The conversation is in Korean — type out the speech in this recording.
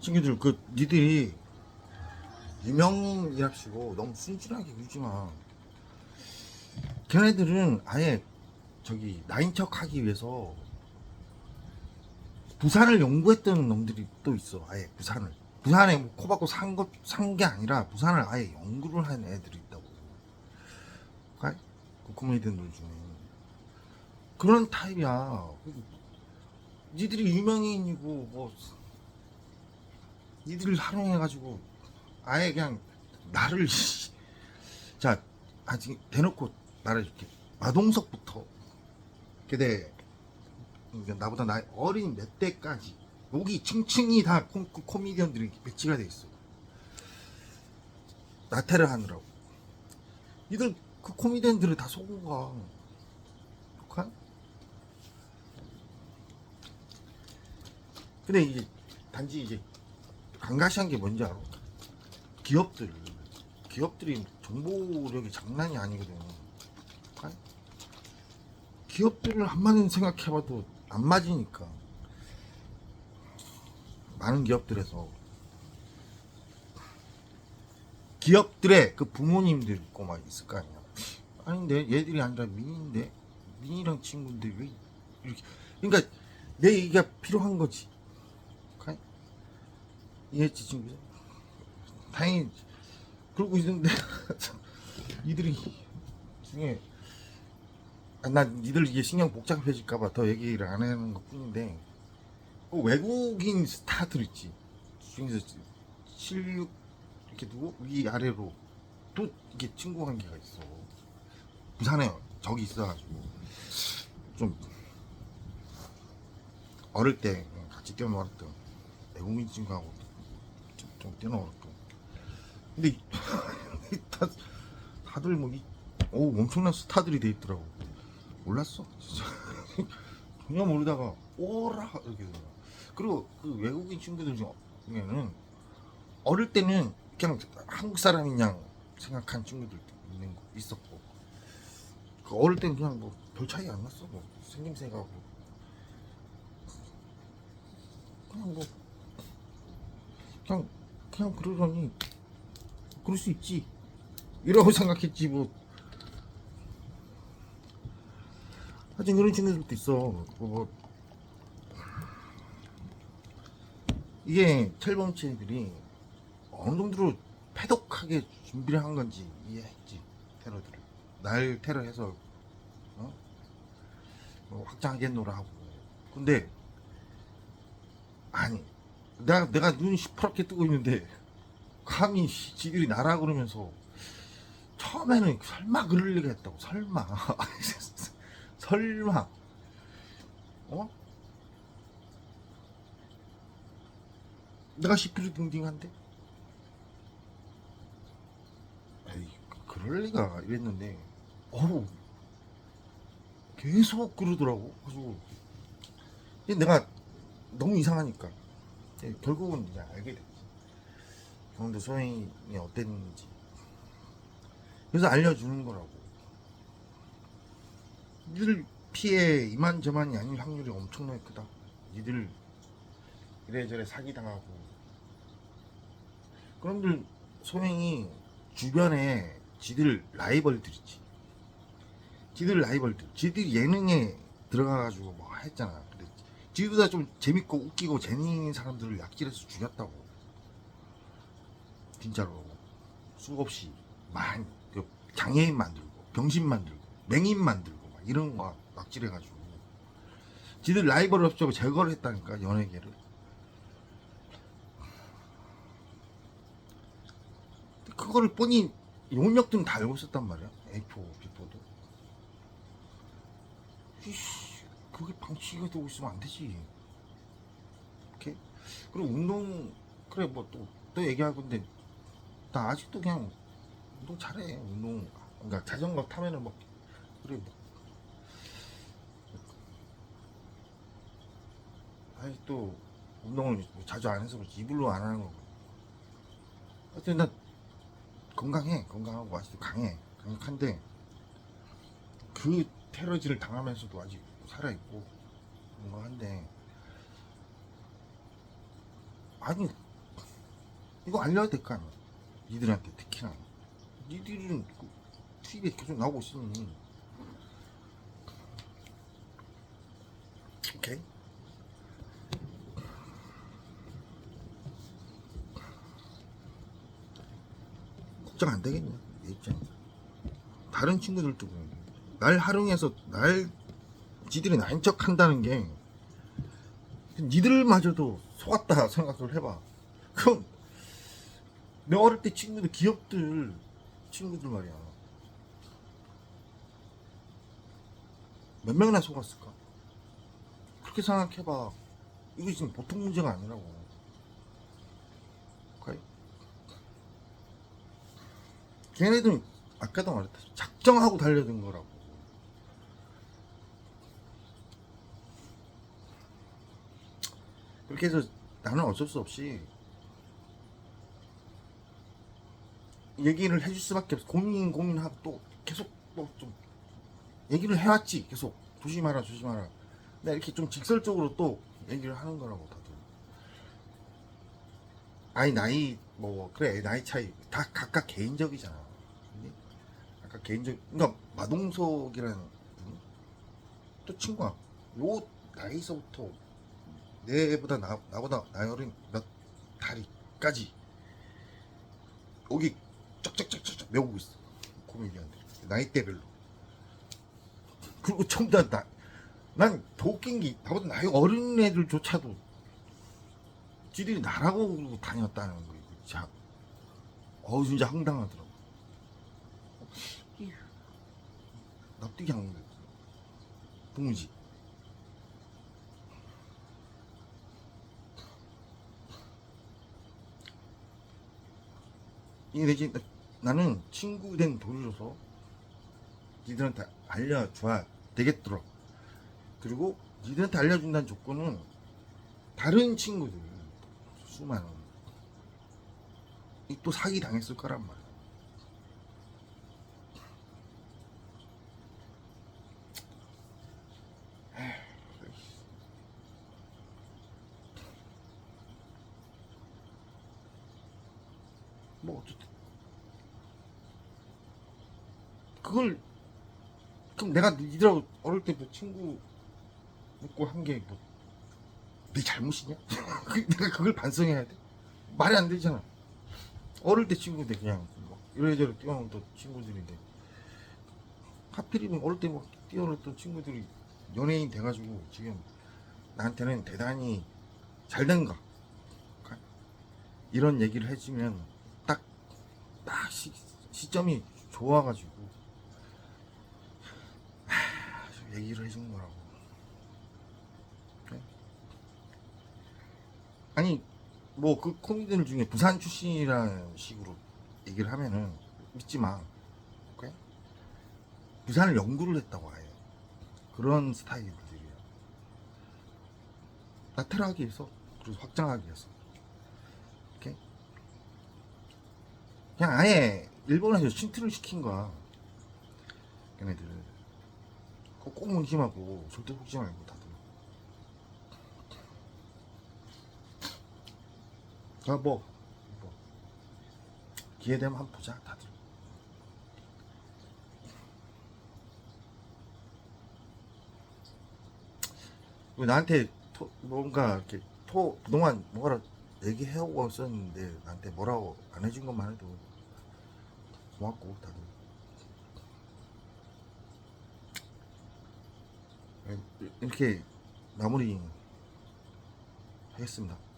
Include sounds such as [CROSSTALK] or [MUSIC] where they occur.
친구들 그 니들이 유명이랍시고 너무 순진하게 굴지 마. 걔네들은 아예 저기 나인 척 하기 위해서 부산을 연구했던 놈들이 또 있어. 아예 부산을. 부산에 뭐 코박고 산 것, 산 게 아니라 부산을 아예 연구를 한 애들이 있다고. 그, 그 코미디언들 중에. 그런 타입이야. 니들이 유명인이고, 뭐, 니들 활용해가지고, 아예 그냥, 나를, 씨. 자, 아직 대놓고 말해줄게. 마동석부터, 걔네, 그러니까 나보다 나이 어린 몇 대까지, 여기 층층이 다 코, 그 코미디언들이 배치가 돼 있어. 나태를 하느라고. 니들 그 코미디언들을 다 거야. 북한? 근데 이제 단지 이제 강가시한 게 뭔지 알아? 기업들 기업들이 정보력이 장난이 아니거든. 기업들을 한마디 생각해봐도 안 맞으니까 많은 기업들에서 기업들의 그 부모님들 있고 막 있을 거 아니야. 아닌데 얘들이 아니라 민인데 민이랑 친구인데 왜 이렇게 그러니까 내 얘기가 필요한 거지. 이해했지 친구? 다행히 그러고 있는데 [LAUGHS] 이들이 중에 아, 난 니들 이게 신경 복잡해질까봐 더 얘기를 안 하는 것 뿐인데 그 외국인 스타들 있지. 중에서 76 이렇게 누구? 위 아래로 또 이게 친구 관계가 있어. 부산에 적이 있어가지고 좀 어릴 때 같이 뛰어놀았던 외국인 친구하고 좀, 좀 뛰어놀았고 근데 다, [LAUGHS] 다들 뭐 이, 오 엄청난 스타들이 돼 있더라고. 몰랐어 진짜. [LAUGHS] 전혀 모르다가 오라 이렇게 되더라. 그리고 그 외국인 친구들 중에는 어릴 때는 그냥 한국 사람인 양 생각한 친구들도 있는 거 있었고. 그 어릴 때는 그냥 뭐 별 차이 안 났어 뭐. 생김새가 뭐 그냥 뭐 그냥 그냥 그러더니 그럴 수 있지. 이라고 [LAUGHS] 생각했지 뭐. 하여튼 그런 친구들도 있어. 뭐, 뭐. 이게 텔범치들이 어느 정도로 패독하게 준비를 한 건지 이해했지 테러들을. 날 테러해서 어? 뭐 확장하겠노라 하고. 근데 아니 내가 내가 눈 시퍼렇게 뜨고 있는데 감히 씨, 지들이 나라 그러면서 처음에는 설마 그럴 리가 했다고 설마. [LAUGHS] 설마. 어? 내가 시크릿 등딩한데? 에이 그- 그럴 리가 이랬는데. 어우. 계속 그러더라고. 그래서 내가 너무 이상하니까. 예, 결국은 이제 알게 됐지. 경도 소행이 어땠는지. 그래서 알려주는 거라고. 니들 피해 이만저만이 아닐 확률이 엄청나게 크다. 니들 이래저래 사기당하고. 그럼들 소행이 주변에 지들 라이벌들이지. 지들 라이벌들. 지들 예능에 들어가가지고 뭐 했잖아 지들보다 좀 재밌고 웃기고 재미있는 사람들을 약질해서 죽였다고. 진짜로. 수없이. 많이. 그 장애인 만들고 병신 만들고 맹인 만들고 막 이런 거 낙질해가지고. 지들 라이벌 업적을 제거를 했다니까 연예계를. 그거를 뻔히 용역들은 다 알고 있었단 말이야. A4, B4도. 이씨 그게 방치가 되고 있으면 안 되지. 이렇게 그리고 운동 그래 뭐 또 또 얘기할 건데 나 아직도 그냥 운동 잘해 운동. 그러니까 자전거 타면은 뭐 그래 뭐 아직도 운동을 자주 안 해서 그렇지. 이불로 안 하는 거고. 하여튼 나 건강해 건강하고 아직도 강해 강력한데 그 테러지를 당하면서도 아직 살아있고 건강한데. 아니 이거 알려야 될 거 아니야. 니들한테 특히나. 니들은 그 TV에 계속 나오고 있으니. 오케이? 걱정 안 되겠냐 내 입장에 다른 친구들도. 날 활용해서 날 지들이 나인 척 한다는 게 니들마저도 속았다 생각을 해봐. 그럼 내 어릴 때 친구들 기업들 친구들 말이야. 몇 명이나 속았을까? 그렇게 생각해봐. 이거 지금 보통 문제가 아니라고. 오케이? 걔네들은 아까도 말했다 작정하고 달려든 거라고 그렇게 해서 나는 어쩔 수 없이 얘기를 해줄 수밖에 없어. 고민 고민하고 또 계속 또 좀 얘기를 해왔지. 계속. 조심하라 조심하라. 내가 이렇게 좀 직설적으로 또 얘기를 하는 거라고 다들. 아니 나이 뭐 그래 나이 차이. 다 각각 개인적이잖아. 근데 각각 개인적 그러니까 마동석이라는 또 친구야. 요 나이서부터 내보다 나, 나보다 나이 어린 몇 다리까지 여기 쩍쩍쩍쩍 메우고 있어. 코미디언들 나이대별로. 그리고 전부 다 난더 웃긴 게 나보다 나이 어린 애들조차도 지들이 나라고 그러고 다녔다는 거 이거 진짜 어우 진짜 황당하더라고. 이휴, 납득이 안 돼. 동지 이 내지 나는 친구 된 돈으로서 니들한테 알려줘야 되겠더라. 그리고 니들한테 알려준다는 조건은 다른 친구들 수많은 이또 사기 당했을 거란 말이야. 뭐 어쨌든 그걸 그럼 내가 니들하고 어릴 때부터 친구 묻고 한 게 뭐 내 잘못이냐? [LAUGHS] 그- 내가 그걸 반성해야 돼? 말이 안 되잖아. 어릴 때 친구인데 그냥 뭐 이래저래 뛰어놀던 친구들인데 하필이면 어릴 때뭐 뛰어놀던 친구들이 연예인 돼가지고 지금 나한테는 대단히 잘된 거 이런 얘기를 해주면 딱, 딱 시, 시점이 좋아가지고 얘기를 해준 거라고. 그래? 아니 뭐 그 코미디언 중에 부산 출신이라는 식으로 얘기를 하면은 믿지 마. 오케이? 부산을 연구를 했다고 아예 그런 스타일들이야. 나타나기 위해서 그리고 확장하기 위해서. 오케이? 그냥 아예 일본에서 침투를 시킨 거야. 걔네들. 그거 꼭 명심하고 절대 속지 말고 다들. 아, 뭐, 뭐. 기회 되면 한번 보자, 다들. 왜 나한테 토- 뭔가 이렇게 토, 그동안 뭐라 얘기해오고 있었는데 나한테 뭐라고 안 해준 것만 해도 고맙고 다들 이렇게 마무리 하겠습니다.